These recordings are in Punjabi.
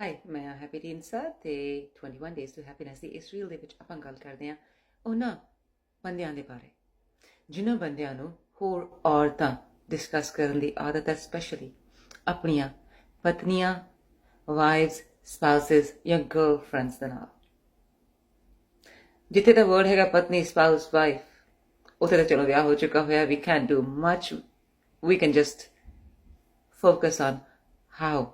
ਹਾਈ ਮੈਂ ਹਾਂ ਹੈਪੀ ਟੀਨਸਾ ਤੇ 21 ਡੇਜ਼ ਟੂ ਹੈਪੀਨੈਸ ਦੀ ਇਸ ਰੀਲ ਦੇ ਵਿੱਚ ਆਪਾਂ ਗੱਲ ਕਰਦੇ ਹਾਂ ਉਹਨਾਂ ਬੰਦਿਆਂ ਦੇ ਬਾਰੇ। ਜਿਨ੍ਹਾਂ ਬੰਦਿਆਂ ਨੂੰ ਹੋਰ ਔਰਤਾਂ ਡਿਸਕਸ ਕਰਨ ਦੀ ਆਦਤ ਹੈ ਸਪੈਸ਼ਲੀ ਆਪਣੀਆਂ ਪਤਨੀਆਂ ਵਾਈਫਸ ਸਪਾਊਸਸ ਜਾਂ ਗਰਲਫ੍ਰੈਂਡਸ ਦੇ ਨਾਲ। ਜਿੱਥੇ ਦਾ ਵਰਡ ਹੈਗਾ ਪਤਨੀ ਸਪਾਊਸ ਵਾਈਫ ਉੱਥੇ ਤਾਂ ਚਲੋ ਵਿਆਹ ਹੋ ਚੁੱਕਾ ਹੋਇਆ ਵੀ can do much we can just focus on how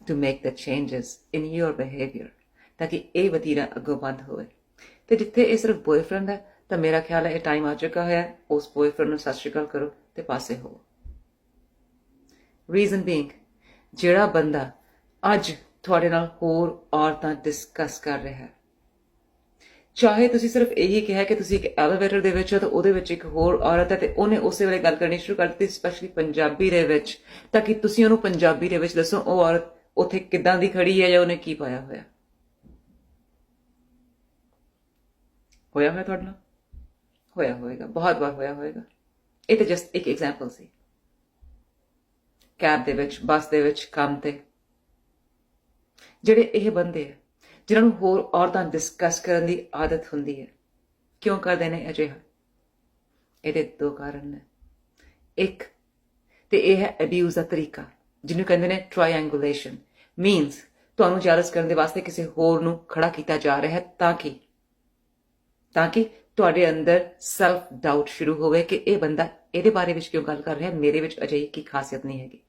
to make the changes in your behavior ਤਾਂ ਕਿ ਇਹ ਵਤੀਰਾ ਅੱਗੋਂ ਬੰਦ ਹੋਵੇ। ਤੇ ਜਿੱਥੇ ਇਹ ਸਿਰਫ ਬॉयਫ੍ਰੈਂਡ ਹੈ ਤਾਂ ਮੇਰਾ ਖਿਆਲ ਹੈ ਇਹ ਟਾਈਮ ਆ ਚੁੱਕਾ ਹੋਇਆ ਹੈ, ਉਸ ਬॉयਫ੍ਰੈਂਡ ਨੂੰ ਸਤਿ ਸ਼੍ਰੀ ਅਕਾਲ ਕਰੋ ਤੇ ਪਾਸੇ ਹੋ ਰੀਜ਼ਨ ਬੀਇੰਗ ਜਿਹੜਾ ਬੰਦਾ ਅੱਜ ਤੁਹਾਡੇ ਨਾਲ ਹੋਰ ਔਰਤਾਂ ਡਿਸਕਸ ਕਰ ਰਿਹਾ ਹੈ ਚਾਹੇ ਤੁਸੀਂ ਸਿਰਫ ਇਹੀ ਕਿਹਾ ਕਿ ਤੁਸੀਂ ਇੱਕ ਐਲੀਵੇਟਰ ਦੇ ਵਿੱਚ ਹੋ ਤਾਂ ਉਹਦੇ ਵਿੱਚ ਇੱਕ ਹੋਰ ਔਰਤ ਹੈ ਤੇ ਉਹਨੇ ਉਸੇ ਵੇਲੇ ਗੱਲ ਕਰਨੀ ਸ਼ੁਰੂ ਕਰ ਦਿੱਤੀ ਸਪੈਸ਼ਲੀ ਪੰਜਾਬੀ ਦੇ ਵਿੱਚ ਤਾਂ ਕਿ ਤੁਸੀਂ ਉਹਨੂੰ ਪੰਜਾਬੀ ਦੇ ਵਿੱਚ ਦੱਸੋ ਉਹ ਔਰਤ ਉੱਥੇ ਕਿੱਦਾਂ ਦੀ ਖੜੀ ਹੈ ਜਾਂ ਉਹਨੇ ਕੀ ਪਾਇਆ ਹੋਇਆ? ਹੋਇਆ ਹੋਇਆ ਤੁਹਾਡੇ ਨਾਲ? ਹੋਇਆ ਹੋਵੇਗਾ, ਬਹੁਤ ਵਾਰ ਹੋਇਆ ਹੋਵੇਗਾ। ਇਹ ਤਾਂ ਜਸਟ ਇੱਕ ਐਗਜ਼ਾਮਪਲ ਸੀ। ਕੈਬ ਦੇ ਵਿੱਚ ਬੱਸ ਦੇ ਵਿੱਚ, ਕੰਮ ਤੇ। ਜਿਹੜੇ ਇਹ ਬੰਦੇ ਆ, ਜਿਨ੍ਹਾਂ ਨੂੰ ਹੋਰ ਔਰਤਾਂ ਡਿਸਕਸ ਕਰਨ ਦੀ ਆਦਤ ਹੁੰਦੀ ਹੈ, ਕਿਉਂ ਕਰਦੇ ਨੇ ਅਜਿਹਾ? ਇਹਦੇ ਦੋ ਕਾਰਨ ਨੇ। ਇੱਕ, ਤੇ ਇਹ ਹੈ ਅਬਿਊਜ਼ ਦਾ ਤਰੀਕਾ। ਜਿਹਨੂੰ ਕਹਿੰਦੇ ਨੇ ਟ੍ਰਾਇੰਗੂਲੇਸ਼ਨ ਮੀਨਸ ਤੁਹਾਨੂੰ ਜੈਲਸ ਕਰਨ ਦੇ ਵਾਸਤੇ ਕਿਸੇ ਹੋਰ ਨੂੰ ਖੜਾ ਕੀਤਾ ਜਾ ਰਿਹਾ ਹੈ ਤਾਂ ਕਿ ਤਾਂ ਕਿ ਤੁਹਾਡੇ ਅੰਦਰ ਸੈਲਫ ਡਾਊਟ ਸ਼ੁਰੂ ਹੋਵੇ ਕਿ ਇਹ ਬੰਦਾ ਇਹਦੇ ਬਾਰੇ ਵਿੱਚ ਕਿਉਂ ਗੱਲ ਕਰ ਰਿਹਾ, ਮੇਰੇ ਵਿੱਚ ਅਜਿਹੀ ਕੀ ਖਾਸੀਅਤ ਨਹੀਂ ਹੈਗੀ।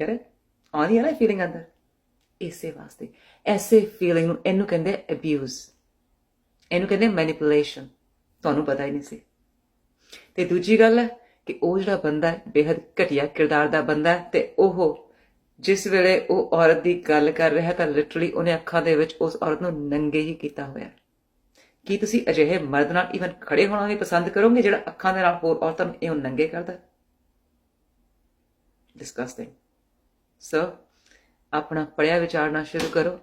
ਗੈਟ ਆਉਂਦੀ ਹੈ ਨਾ ਫੀਲਿੰਗ ਅੰਦਰ। ਇਸੇ ਵਾਸਤੇ। ਐਸੇ ਫੀਲਿੰਗ ਨੂੰ ਇਹਨੂੰ ਕਹਿੰਦੇ ਅਬਿਊਜ਼ ਇਹਨੂੰ ਕਹਿੰਦੇ ਮੈਨੀਪੂਲੇਸ਼ਨ ਤੁਹਾਨੂੰ ਪਤਾ ਹੀ ਨਹੀਂ ਸੀ। ਤੇ ਦੂਜੀ ਗੱਲ ਹੈ ਕਿ ਉਹ ਜਿਹੜਾ ਬੰਦਾ ਹੈ ਬੇहद ਘਟੀਆ ਕਿਰਦਾਰ ਦਾ ਬੰਦਾ ਹੈ ਤੇ ਉਹ ਜਿਸ ਵੇਲੇ ਉਹ ਔਰਤ ਦੀ ਗੱਲ ਕਰ ਰਿਹਾ ਤਾਂ ਲਿਟਰਲੀ ਉਹਨੇ ਅੱਖਾਂ ਦੇ ਵਿੱਚ ਉਸ ਔਰਤ ਨੂੰ ਨੰਗੇ ਹੀ ਕੀਤਾ ਹੋਇਆ ਕੀ ਤੁਸੀਂ ਅਜਿਹੇ ਮਰਦ ਨਾਲ ਇਵਨ ਖੜੇ ਹੋਣਾ ਵੀ ਪਸੰਦ ਕਰੋਗੇ ਜਿਹੜਾ ਅੱਖਾਂ ਦੇ ਨਾਲ ਹੋਰ ਔਰਤਾਂ ਨੂੰ ਇਉਂ ਨੰਗੇ ਕਰਦਾ ਡਿਸਕਸਟਿੰਗ ਸੋ ਆਪਣਾ ਪੜਿਆ ਵਿਚਾਰਨਾ ਸ਼ੁਰੂ ਕਰੋ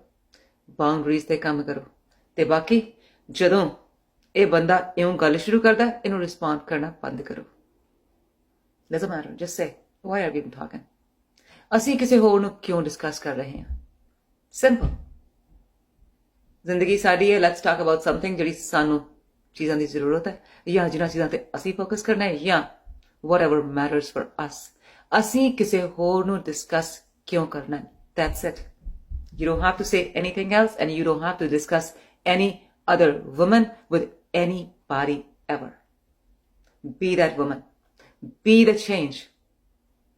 ਬਾਉਂਡਰੀਜ਼ ਤੇ ਕੰਮ ਕਰੋ। ਤੇ ਬਾਕੀ ਜਦੋਂ ਇਹ ਬੰਦਾ ਇਉਂ ਗੱਲ ਸ਼ੁਰੂ ਕਰਦਾ, ਇਹਨੂੰ ਰਿਸਪੌਂਡ ਕਰਨਾ ਬੰਦ ਕਰੋ। Doesn't matter just say why are we even talking ਅਸੀਂ ਕਿਸੇ ਹੋਰ ਨੂੰ ਕਿਉਂ ਡਿਸਕਸ ਕਰ ਰਹੇ ਹਾਂ ਸਿੰਪਲ ਜ਼ਿੰਦਗੀ ਸਾਡੀ ਹੈ ਲੈਟਸ ਟਾਕ ਅਬਾਊਟ ਸਮਥਿੰਗ ਜਿਹੜੀ ਸਾਨੂੰ ਚੀਜ਼ਾਂ ਦੀ ਜ਼ਰੂਰਤ ਹੈ ਜਾਂ ਜਿਨ੍ਹਾਂ ਚੀਜ਼ਾਂ ਤੇ ਅਸੀਂ ਫੋਕਸ ਕਰਨਾ ਹੈ ਜਾਂ whatever matters for us ਅਸੀਂ ਕਿਸੇ ਹੋਰ ਨੂੰ ਡਿਸਕਸ ਕਿਉਂ ਕਰਨਾ ਹੈ that's it you don't have to say anything else and you don't have to discuss any other woman with anybody ever be that woman be the change.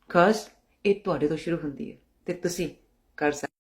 Cause ਇਹ ਤੁਹਾਡੇ ਤੋਂ ਸ਼ੁਰੂ ਹੁੰਦੀ ਹੈ ਤੇ ਤੁਸੀਂ ਕਰ ਸਕਦੇ